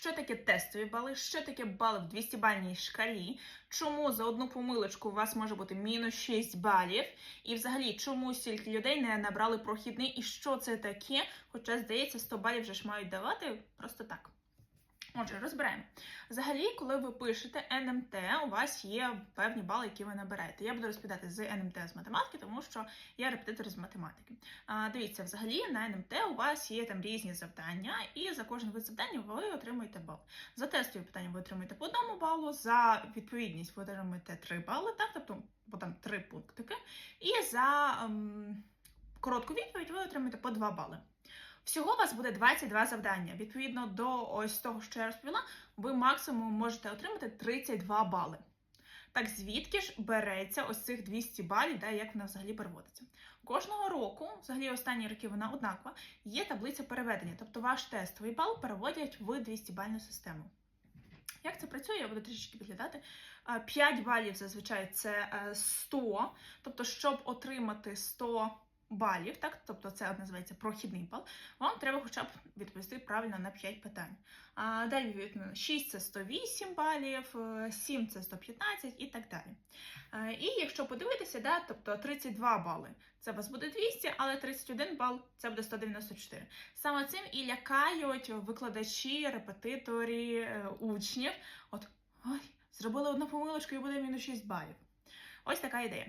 що таке тестові бали, що таке бали в 200-бальній шкалі, чому за одну помилочку у вас може бути мінус 6 балів, і взагалі чому стільки людей не набрали прохідний, і що це таке, хоча, здається, 100 балів вже ж мають давати просто так. Отже, розбираємо. Взагалі, коли ви пишете НМТ, у вас є певні бали, які ви набираєте. Я буду розповідати з НМТ з математики, тому що я репетитор з математики. А, дивіться, взагалі на НМТ у вас є там різні завдання, і за кожен вид завдання ви отримуєте бал. За тестові питання ви отримуєте по одному балу, за відповідність ви отримуєте 3 бали, так, тобто бо там 3 пунктики. І за ем, коротку відповідь ви отримуєте по 2 бали. Всього у вас буде 22 завдання. Відповідно до ось того, що я розповіла, ви максимум можете отримати 32 бали. Так звідки ж береться ось цих 200 балів, да, як вона взагалі переводиться? Кожного року, взагалі останні роки вона однакова, є таблиця переведення, тобто ваш тестовий бал переводять в 200 бальну систему. Як це працює, я буду трішечки підглядати. 5 балів зазвичай це е, 100, тобто, щоб отримати 100 балів, так, тобто це називається прохідний бал, вам треба хоча б відповісти правильно на 5 питань. А далі відповідно 6 це 108 балів, е, 7 це 115 і так далі. Е, І якщо подивитися, да, тобто 32 бали це вас буде 200, але 31 бал це буде 194. Саме цим і лякають викладачі, репетиторі, е, учнів. От ой, зробили одну помилочку і буде мінус 6 балів. Ось така ідея.